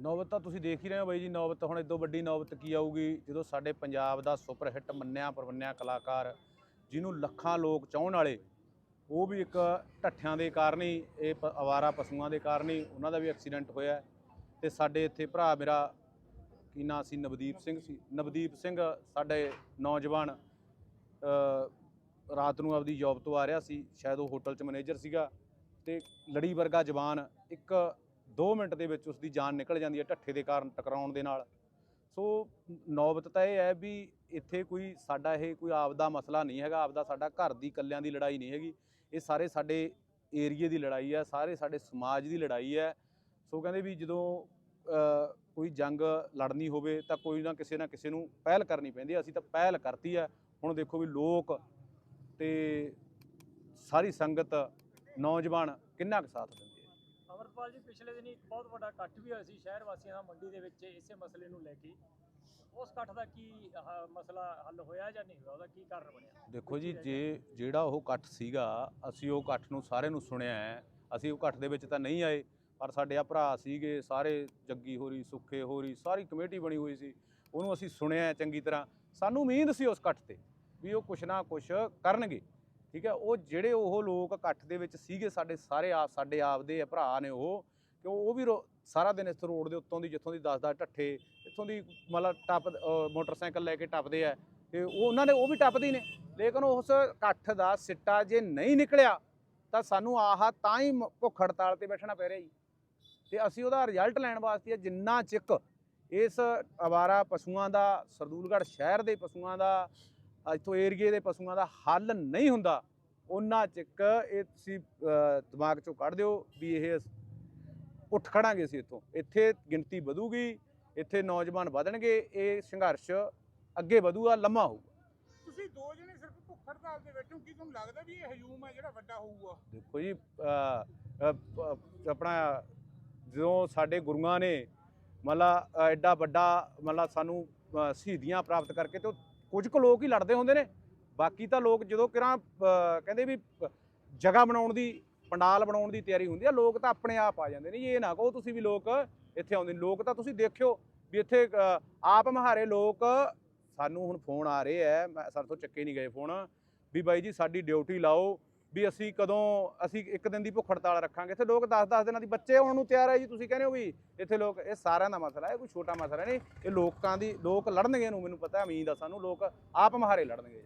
ਨੌਬਤ ਤਾਂ ਤੁਸੀਂ ਦੇਖ ਹੀ ਰਹੇ ਹੋ ਬਾਈ ਜੀ, ਨੌਬਤ ਹੁਣ ਇਦੋਂ ਵੱਡੀ ਨੌਬਤ ਕੀ ਆਊਗੀ? ਜਦੋਂ ਸਾਡੇ ਪੰਜਾਬ ਦਾ ਸੁਪਰ ਹਿੱਟ ਮੰਨਿਆ ਪਰਵੰਨਿਆ ਕਲਾਕਾਰ, ਜਿਹਨੂੰ ਲੱਖਾਂ ਲੋਕ ਚਾਹਣ ਵਾਲੇ, ਉਹ ਵੀ ਇੱਕ ਢੱਠਿਆਂ ਦੇ ਕਾਰਨ ਹੀ, ਇਹ ਪ- ਅਵਾਰਾ ਪਸ਼ੂਆਂ ਦੇ ਕਾਰਨ ਹੀ ਉਹਨਾਂ ਦਾ ਵੀ ਐਕਸੀਡੈਂਟ ਹੋਇਆ ਹੈ। ਤੇ ਸਾਡੇ ਇੱਥੇ ਭਰਾ ਮੇਰਾ ਕੀ ਨਾਂ ਸੀ? ਨਵਦੀਪ ਸਿੰਘ ਸੀ। ਨਵਦੀਪ ਸਿੰਘ ਸਾਡੇ ਨੌਜਵਾਨ ਰਾਤ ਨੂੰ ਆਪਦੀ ਜੌਬ ਤੋਂ ਆ ਰਿਹਾ ਸੀ। ਸ਼ਾਇਦ ਉਹ ਹੋਟਲ 'ਚ ਮੈਨੇਜਰ ਸੀਗਾ। ਤੇ ਲੜੀ ਵਰਗਾ ਜਵਾਨ, ਇੱਕ 2 ਮਿੰਟ ਦੇ ਵਿੱਚ ਉਸ ਦੀ ਜਾਨ ਨਿਕਲ ਜਾਂਦੀ ਹੈ ਢੱਠੇ ਦੇ ਕਾਰਨ ਟਕਰਾਉਣ ਦੇ ਨਾਲ। ਸੋ ਨੌਬਤ ਤਾਂ ਇਹ ਹੈ ਵੀ ਇੱਥੇ ਕੋਈ ਸਾਡਾ ਇਹ ਕੋਈ ਆਪਦਾ ਮਸਲਾ ਨਹੀਂ ਹੈਗਾ, ਆਪਦਾ ਸਾਡਾ ਘਰ ਦੀ ਕੱਲਿਆਂ ਦੀ ਲੜਾਈ ਨਹੀਂ ਹੈਗੀ। ਇਹ ਸਾਰੇ ਸਾਡੇ ਏਰੀਏ ਦੀ ਲੜਾਈ ਹੈ, ਸਾਰੇ ਸਾਡੇ ਸਮਾਜ ਦੀ ਲੜਾਈ ਹੈ। ਸੋ ਕਹਿੰਦੇ ਵੀ ਜਦੋਂ ਕੋਈ ਜੰਗ ਲੜਨੀ ਹੋਵੇ ਤਾਂ ਕੋਈ ਨਾ ਕਿਸੇ ਨਾ ਕਿਸੇ ਨੂੰ ਪਹਿਲ ਕਰਨੀ ਪੈਂਦੀ ਹੈ। ਅਸੀਂ ਤਾਂ ਪਹਿਲ ਕਰਤੀ ਹੈ। ਹੁਣ ਦੇਖੋ ਵੀ ਲੋਕ ਤੇ ਸਾਰੀ ਸੰਗਤ, ਨੌਜਵਾਨ ਕਿੰਨਾ ਕੁ ਸਾਥ ਦਿੰਦੇ ਆ ਜੀ ਪਿਛਲੇ ਦਿਨੀ ਇੱਕ ਬਹੁਤ ਵੱਡਾ ਇਕੱਠ ਵੀ ਹੋਇਆ ਸੀ ਸ਼ਹਿਰ ਵਾਸੀਆਂ ਦਾ ਮੰਡੀ ਦੇ ਵਿੱਚ ਇਸੇ ਮਸਲੇ ਨੂੰ ਲੈ ਕੇ। ਉਸ ਇਕੱਠ ਦਾ ਕੀ ਆਹ, ਮਸਲਾ ਹੱਲ ਹੋਇਆ ਜਾਂ ਨਹੀਂ ਹੋਇਆ? ਉਹਦਾ ਕੀ ਕਾਰਨ ਬਣਿਆ? ਦੇਖੋ ਜੀ ਜੇ ਜਿਹੜਾ ਉਹ ਇਕੱਠ ਸੀਗਾ ਅਸੀਂ ਉਹ ਇਕੱਠ ਨੂੰ ਸਾਰੇ ਨੂੰ ਸੁਣਿਆ ਹੈ। ਅਸੀਂ ਉਹ ਇਕੱਠ ਦੇ ਵਿੱਚ ਤਾਂ ਨਹੀਂ ਆਏ ਪਰ ਸਾਡੇ ਆ ਭਰਾ ਸੀਗੇ ਸਾਰੇ ਜੱਗੀ ਹੋਰੀ ਸੁੱਖੇ ਹੋਰੀ ਸਾਰੀ ਕਮੇਟੀ ਬਣੀ ਹੋਈ ਸੀ। ਉਹਨੂੰ ਅਸੀਂ ਸੁਣਿਆ ਹੈ ਚੰਗੀ ਤਰ੍ਹਾਂ। ਸਾਨੂੰ ਉਮੀਦ ਸੀ ਉਸ ਇਕੱਠ ਤੇ ਵੀ ਉਹ ਕੁਛ ਨਾ ਕੁਛ ਕਰਨਗੇ। ਠੀਕ ਹੈ, ਉਹ ਜਿਹੜੇ ਉਹ ਲੋਕ ਇਕੱਠ ਦੇ ਵਿੱਚ ਸੀਗੇ ਸਾਡੇ ਸਾਰੇ ਆਪ, ਸਾਡੇ ਆਪਦੇ ਆ ਭਰਾ ਨੇ ਉਹ ਕਿ ਉਹ ਵੀ ਰੋ- ਸਾਰਾ ਦਿਨ ਇਸ ਰੋਡ ਦੇ ਉੱਤੋਂ ਦੀ, ਜਿੱਥੋਂ ਦੀ 10-10 ਢੱਠੇ, ਇੱਥੋਂ ਦੀ ਮਤਲਬ ਟੱਪ ਮੋਟਰਸਾਈਕਲ ਲੈ ਕੇ ਟੱਪਦੇ ਆ, ਤੇ ਉਹ ਉਹਨਾਂ ਨੇ, ਉਹ ਵੀ ਟੱਪਦੇ ਨੇ। ਲੇਕਿਨ ਉਸ ਇਕੱਠ ਦਾ ਸਿੱਟਾ ਜੇ ਨਹੀਂ ਨਿਕਲਿਆ, ਤਾਂ ਸਾਨੂੰ ਆਹ ਤਾਂ ਹੀ ਭੁੱਖ ਹੜਤਾਲ ਤੇ ਬੈਠਣਾ ਪੈ ਰਿਹਾ ਜੀ। ਤੇ ਅਸੀਂ ਉਹਦਾ ਰਿਜ਼ਲਟ ਲੈਣ ਵਾਸਤੇ ਜਿੰਨਾ ਚਿਕ ਇਸ ਅਵਾਰਾ ਪਸ਼ੂਆਂ ਦਾ, ਸਰਦੂਲਗੜ੍ਹ ਸ਼ਹਿਰ ਦੇ ਪਸ਼ੂਆਂ ਦਾ ਇੱਥੋਂ ਏਰੀਏ ਦੇ ਪਸ਼ੂਆਂ ਦਾ ਹੱਲ ਨਹੀਂ ਹੁੰਦਾ ਉਹਨਾਂ ਚਿਕ ਇਹ ਤੁਸੀਂ ਦਿਮਾਗ ਚੋਂ ਕੱਢ ਦਿਓ ਵੀ ਇਹ ਉੱਠ ਖੜਾਂਗੇ ਅਸੀਂ ਇੱਥੋਂ। ਇੱਥੇ ਗਿਣਤੀ ਵਧੂਗੀ ਇੱਥੇ ਨੌਜਵਾਨ ਵਧਣਗੇ ਇਹ ਸੰਘਰਸ਼ ਅੱਗੇ ਵਧੂਗਾ ਲੰਮਾ ਹੋਊਗਾ। ਤੁਸੀਂ ਦੋ ਜਣੇ ਸਿਰਫ ਭੁੱਖ ਹੜਤਾਲ ਤੇ ਬੈਠੇ ਕੀ ਤੁਹਾਨੂੰ ਲੱਗਦਾ ਵੀ ਇਹ ਹਜੂਮ ਹੈ ਜਿਹੜਾ ਵੱਡਾ ਹੋਊਗਾ? ਦੇਖੋ ਜੀ ਆਪਣਾ ਜਦੋਂ ਸਾਡੇ ਗੁਰੂਆਂ ਨੇ ਮਤਲਬ ਐਡਾ ਵੱਡਾ ਮਤਲਬ ਸਾਨੂੰ ਸ਼ਹੀਦੀਆਂ ਪ੍ਰਾਪਤ ਕਰਕੇ ਤੇ ਕੁਝ ਕੁ ਲੋਕ ਹੀ ਲੜਦੇ ਹੁੰਦੇ ਨੇ। ਬਾਕੀ ਤਾਂ ਲੋਕ ਜਦੋਂ ਕਿਰਾਂ ਕਹਿੰਦੇ ਵੀ ਜਗ੍ਹਾ ਬਣਾਉਣ ਦੀ ਪੰਡਾਲ ਬਣਾਉਣ ਦੀ ਤਿਆਰੀ ਹੁੰਦੀ ਆ ਲੋਕ ਤਾਂ ਆਪਣੇ ਆਪ ਆ ਜਾਂਦੇ ਨੇ। ਜੀ, ਇਹ ਨਾ ਕਹੋ ਤੁਸੀਂ ਵੀ ਲੋਕ ਇੱਥੇ ਆਉਂਦੇ ਨੇ। ਲੋਕ ਤਾਂ ਤੁਸੀਂ ਦੇਖਿਓ ਵੀ ਇੱਥੇ ਆਪ ਮਹਾਰੇ ਲੋਕ ਸਾਨੂੰ ਹੁਣ ਫੋਨ ਆ ਰਹੇ ਐ। ਮੈਂ ਸਾਡੇ ਤੋਂ ਚੱਕੇ ਨਹੀਂ ਗਏ ਫੋਨ। ਵੀ ਬਾਈ ਜੀ ਸਾਡੀ ਡਿਊਟੀ ਲਾਓ। ਵੀ ਅਸੀਂ ਕਦੋਂ, ਅਸੀਂ ਇੱਕ ਦਿਨ ਦੀ ਭੁੱਖ ਹੜਤਾਲ ਰੱਖਾਂਗੇ। ਇੱਥੇ ਲੋਕ 10-10 ਦਿਨਾਂ ਦੀ ਬੱਚੇ ਆਉਣ ਨੂੰ ਤਿਆਰ ਹੈ ਜੀ, ਤੁਸੀਂ ਕਹਿੰਦੇ ਹੋ ਵੀ ਇੱਥੇ ਲੋਕ, ਇਹ ਸਾਰਿਆਂ ਦਾ ਮਸਲਾ ਹੈ ਕੋਈ ਛੋਟਾ ਮਸਲਾ ਨਹੀਂ। ਇਹ ਲੋਕਾਂ ਦੀ, ਲੋਕ ਲੜਨਗੇ ਨੂੰ ਮੈਨੂੰ ਪਤਾ, ਉਮੀਦ ਆ ਸਾਨੂੰ, ਲੋਕ ਆਪ ਮਹਾਰੇ ਲੜਨਗੇ।